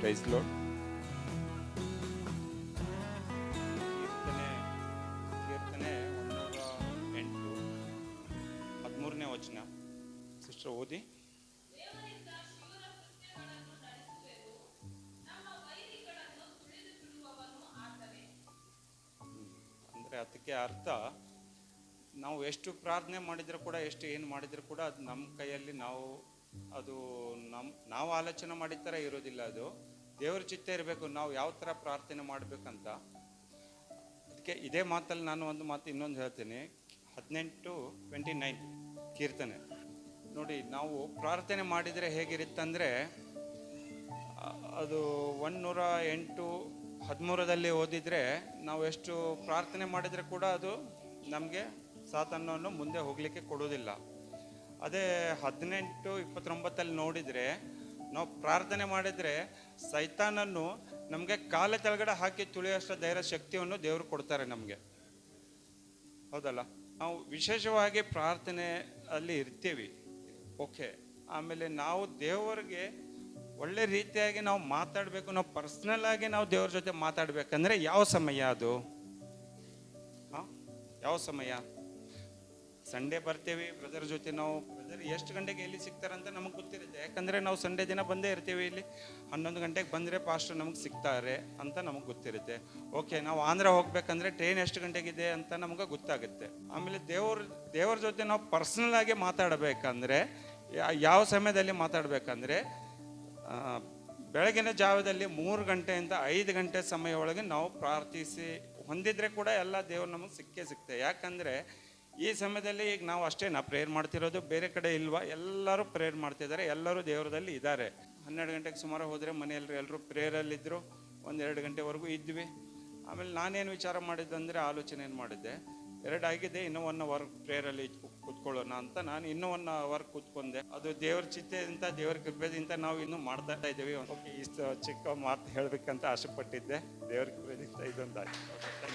Price load ಕೀರ್ತನೆ ಕೀರ್ತನೆ ಒಂದೂರ ಎಂಟು ಹದಿಮೂರನೇ ವಚನ. ಸಿಸ್ಟರ್ ಓದಿ. ಅಂದರೆ ಅದಕ್ಕೆ ಅರ್ಥ, ನಾವು ಎಷ್ಟು ಪ್ರಾರ್ಥನೆ ಮಾಡಿದರೂ ಕೂಡ, ಎಷ್ಟು ಏನು ಮಾಡಿದರೂ ಕೂಡ, ಅದು ನಮ್ಮ ಕೈಯಲ್ಲಿ ನಾವು ಅದು ನಮ್ಮ ನಾವು ಆಲೋಚನೆ ಮಾಡಿದ ಥರ ಇರೋದಿಲ್ಲ ಅದು. ದೇವ್ರ ಚಿತ್ತ ಇರಬೇಕು, ನಾವು ಯಾವ ಥರ ಪ್ರಾರ್ಥನೆ ಮಾಡಬೇಕಂತ. ಅದಕ್ಕೆ ಇದೇ ಮಾತಲ್ಲಿ ನಾನು ಒಂದು ಮಾತು ಇನ್ನೊಂದು ಹೇಳ್ತೀನಿ. ಹದಿನೆಂಟು ಟ್ವೆಂಟಿ ನೈನ್ ಕೀರ್ತನೆ. ನೋಡಿ, ನಾವು ಪ್ರಾರ್ಥನೆ ಮಾಡಿದರೆ ಹೇಗಿರುತ್ತಂದರೆ ಅದು ಒಂದೂರ ಎಂಟು ಹದಿಮೂರದಲ್ಲಿ ಓದಿದರೆ ನಾವು ಎಷ್ಟು ಪ್ರಾರ್ಥನೆ ಮಾಡಿದರೆ ಕೂಡ ಅದು ನಮಗೆ ಸಾತನವನ್ನು ಮುಂದೆ ಹೋಗಲಿಕ್ಕೆ ಕೊಡೋದಿಲ್ಲ ಅದೇ ಹದಿನೆಂಟು ಇಪ್ಪತ್ತೊಂಬತ್ತಲ್ಲಿ ನೋಡಿದರೆ, ನಾವು ಪ್ರಾರ್ಥನೆ ಮಾಡಿದರೆ ಸೈತಾನನ್ನು ನಮಗೆ ಕಾಲ ಕೆಳಗಡೆ ಹಾಕಿ ತುಳಿಯೋಷ್ಟು ಧೈರ್ಯ ಶಕ್ತಿಯನ್ನು ದೇವರು ಕೊಡ್ತಾರೆ ನಮಗೆ. ಹೌದಲ್ಲ? ನಾವು ವಿಶೇಷವಾಗಿ ಪ್ರಾರ್ಥನೆ ಅಲ್ಲಿ ಇರ್ತೀವಿ. ಓಕೆ, ಆಮೇಲೆ ನಾವು ದೇವರಿಗೆ ಒಳ್ಳೆ ರೀತಿಯಾಗಿ ನಾವು ಮಾತಾಡಬೇಕು, ನಾವು ಪರ್ಸ್ನಲ್ ಆಗಿ ನಾವು ದೇವ್ರ ಜೊತೆ ಮಾತಾಡಬೇಕಂದ್ರೆ ಯಾವ ಸಮಯ ಅದು? ಹಾಂ ಯಾವ ಸಮಯ? ಸಂಡೇ ಬರ್ತೀವಿ ಬ್ರದರ್ ಜೊತೆ ನಾವು ಬ್ರದರ್ ಎಷ್ಟು ಗಂಟೆಗೆ ಎಲ್ಲಿ ಸಿಗ್ತಾರಂತ ನಮಗೆ ಗೊತ್ತಿರುತ್ತೆ. ಯಾಕಂದರೆ ನಾವು ಸಂಡೇ ದಿನ ಬಂದೇ ಇರ್ತೀವಿ, ಇಲ್ಲಿ ಹನ್ನೊಂದು ಗಂಟೆಗೆ ಬಂದರೆ ಪಾಸ್ಟರ್ ನಮಗೆ ಸಿಗ್ತಾರೆ ಅಂತ ನಮಗೆ ಗೊತ್ತಿರುತ್ತೆ. ಓಕೆ ನಾವು ಆಂಧ್ರ ಹೋಗ್ಬೇಕಂದ್ರೆ ಟ್ರೈನ್ ಎಷ್ಟು ಗಂಟೆಗಿದೆ ಅಂತ ನಮಗೆ ಗೊತ್ತಾಗುತ್ತೆ. ಆಮೇಲೆ ದೇವ್ರ ದೇವ್ರ ಜೊತೆ ನಾವು ಪರ್ಸ್ನಲ್ ಆಗಿ ಮಾತಾಡಬೇಕಂದ್ರೆ ಯಾವ ಸಮಯದಲ್ಲಿ ಮಾತಾಡಬೇಕಂದ್ರೆ ಬೆಳಗಿನ ಜಾವದಲ್ಲಿ ಮೂರು ಗಂಟೆಯಿಂದ ಐದು ಗಂಟೆ ಸಮಯ ಒಳಗೆ ನಾವು ಪ್ರಾರ್ಥಿಸಿ, ಹೊಂದಿದ್ರೆ ಕೂಡ ಎಲ್ಲ ದೇವ್ರು ನಮಗೆ ಸಿಕ್ಕೇ ಸಿಗ್ತೆ ಯಾಕಂದರೆ ಈ ಸಮಯದಲ್ಲಿ ಈಗ ನಾವು ಅಷ್ಟೇ ನಾ ಪ್ರೇಯರ್ ಮಾಡ್ತಿರೋದು. ಬೇರೆ ಕಡೆ ಇಲ್ವಾ? ಎಲ್ಲರೂ ಪ್ರೇಯರ್ ಮಾಡ್ತಿದ್ದಾರೆ. ಎಲ್ಲರೂ ದೇವರದಲ್ಲಿ ಇದ್ದಾರೆ. ಹನ್ನೆರಡು ಗಂಟೆಗೆ ಸುಮಾರು ಹೋದರೆ ಮನೆಯಲ್ಲಿ ಎಲ್ಲರೂ ಪ್ರೇಯರಲ್ಲಿದ್ದರು ಒಂದೆರಡು ಗಂಟೆವರೆಗೂ ಇದ್ವಿ. ಆಮೇಲೆ ನಾನೇನು ವಿಚಾರ ಮಾಡಿದ್ದಂದರೆ ಆಲೋಚನೆ ಏನು ಮಾಡಿದ್ದೆ? ಎರಡಾಗಿದೆ ಇನ್ನೂ ಒನ್ ಅವರ್ ಪ್ರೇಯರಲ್ಲಿ ಕೂತ್ಕೊಳ್ಳೋಣ ಅಂತ ನಾನು ಇನ್ನೂ ಒನ್ ಅವರ್ ಕೂತ್ಕೊಂಡೆ. ಅದು ದೇವ್ರ ಚಿತ್ತೆಯಿಂದ ದೇವ್ರ ಕೃಪೆದಿಂದ ನಾವು ಇನ್ನೂ ಮಾಡ್ತಾ ಇದ್ದೀವಿ. ಓಕೆ, ಇಷ್ಟು ಚಿಕ್ಕ ಮಾತು ಹೇಳಬೇಕಂತ ಆಸೆಪಟ್ಟಿದ್ದೆ. ದೇವ್ರ ಕೃಪೆದಿಂದ ಇದೊಂದು ಆಯ್ತು ಥ್ಯಾಂಕ್ ಯು